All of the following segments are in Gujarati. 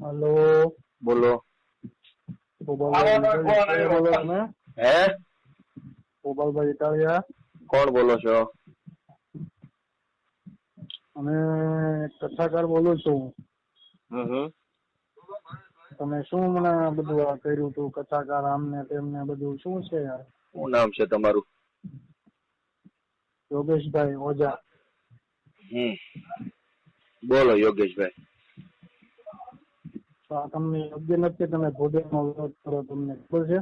હલો. બોલો. હે? ગોપાલભાઈ ઇટાલિયા. કોણ બોલો છો? અને કથાકાર બોલું છું. તમે શું મને બધું આ કર્યું હતું કથાકાર આમને તેમને બધું? શું છે યાર? શું નામ છે તમારું? યોગેશભાઈ ઓઝા. હમ. બોલો યોગેશભાઈ. તો આ તમને યોગ્ય નથી તમે ભોજનનો વિરોધ કરો તમને ખબર છે?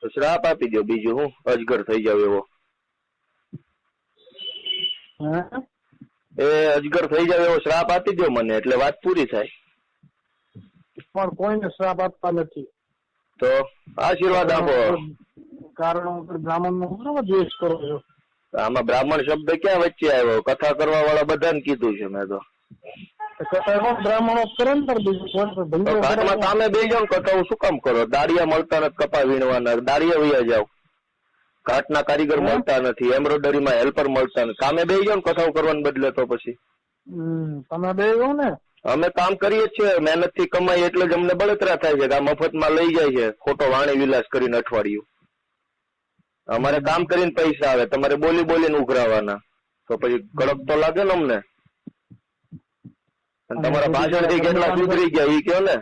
તો શ્રાપ આપી દો બીજું હું અજગર થઈ જાવ એવો. એ અજગર થઈ જાવ એવો શ્રાપ આપી દો મને એટલે વાત પૂરી થાય. પણ કોઈને શ્રાપ આપતા નથી. તો આશીર્વાદ આપો. કારણ વગર બ્રાહ્મણ નો બરાબર દ્વેષ કરો છો. આમાં બ્રાહ્મણ શબ્દ ક્યાં વચ્ચે આવ્યો? કથા કરવા વાળા બધાને કીધું છે મેં તો. બ્રાહ્મણો કરે ને બીજું. સામે બે જાવ ને કથાઓ શું કામ કરો? દાડિયા મળતા નથી કપા વીણવાના દાડિયા વૈયા જાવ ઘાટના કારીગર મળતા નથી એમ્બ્રોઇડરીમાં હેલ્પર મળતા નથી. કામે બે જાવ ને કથાઓ કરવાને બદલે તો પછી. તમે બે જાવ ને. અમે કામ કરીએ છીએ મહેનતથી કમાઈ એટલે જ અમને બળતરા થાય છે કે આ મફતમાં લઈ જાય છે. ખોટો વાણી વિલાસ કરીને અઠવાડિયું. અમારે કામ કરીને પૈસા આવે તમારે બોલી બોલીને ઉઘરાવાના. તો પછી કડક તો લાગે ને અમને. તમારા ભાષણથી કેટલા સુધરી ગયા ઈ કયો ને?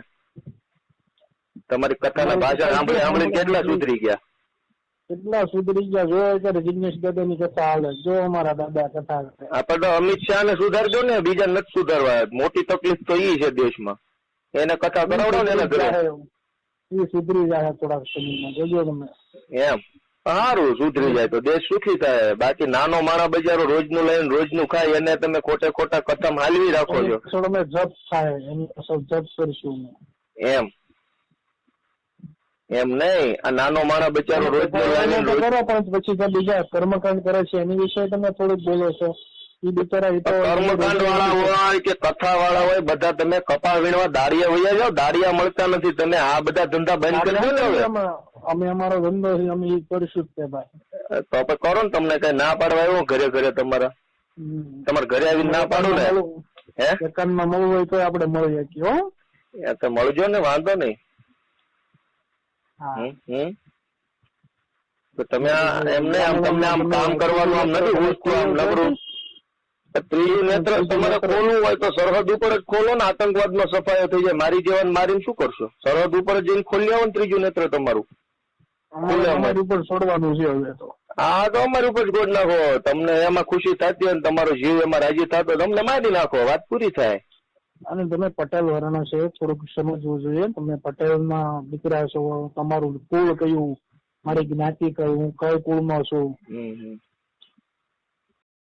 તમારી કથાના ભાષણ સાંભળી સાંભળી કેટલા સુધરી ગયા? કેટલા સુધરી ગયા? જો અત્યારે જિગ્નેશ દાદા ની કથા હાલે જો અમારા દાદા કથા આપણે તો અમિત શાહ ને સુધારજો ને બીજા નથી સુધારવા. મોટી તકલીફ તો ઈ છે દેશમાં. એને કથા કરાવડો ને એને ઘરે. એ સુધરી જાય થોડાક સમયમાં. જોજો તમે. એમ. સારું સુધરી જાય તો દેશ સુખી થાય. બાકી નાનો માણા બજારો રોજનું લઈને રોજનું ખાય એને તમે ખોટે ખોટા કથમ હાલવી રાખો છો. અમે જપ થાય જપ કરીશું એમ. એમ નહીં. આ નાનો માણા બચારો રોજ કરો પણ પછી જે બીજા કર્મકાંડ કરે છે એની વિશે તમે થોડુંક બોલો છો. એ બિચારા એ તો કર્મકાંડ વાળા હોય કે કથા વાળા હોય બધા તમે કપા વીણવા દાડિયા વૈયા જાઓ દાડિયા મળતા નથી. તમે આ બધા ધંધા બંધ કરી દો અમે અમે અમારો ધંધો છે અમે એ કરીશું જ તે ભાઈ. તો આપણે કરો ને તમને કઈ ના પાડવા આવ્યો ઘરે ઘરે તમારા? તમારે ઘરે આવીને ના પાડો ને? હે? એકાંતમાં મળવું હોય તો આપણે મળી શકીએ હો. એ તો મળજો ને વાંધો નહીં. હમ. તો તમે એમને આમ તમને આમ કામ કરવાનું આમ નથી ઉઠતું આમ નબળું. ત્રીજું નેત્ર તમારે ખોલવું હોય તો સરહદ ઉપર જ ખોલો ને આતંકવાદ નો સફાયો થઈ જાય. મારી જેવાને મારીને શું કરશો? સરહદ ઉપર જ જઈને ખોલી આવો ને ત્રીજું નેત્ર તમારું. અમારે ઉપર છોડવાનું છે હવે તો. હા તો અમારી ઉપર જ ગોળ નાખો. તમને એમાં ખુશી થતી હોય ને તમારો જીવ એમાં રાજી થતો તમને મારી નાખો વાત પૂરી થાય. અને તમે પટેલ વર્ણ છે થોડુંક સમજવું જોઈએ. તમે પટેલના દીકરા છો તમારું કુળ કયું? મારી જ્ઞાતિ કઈ હું કઈ કુળમાં છું.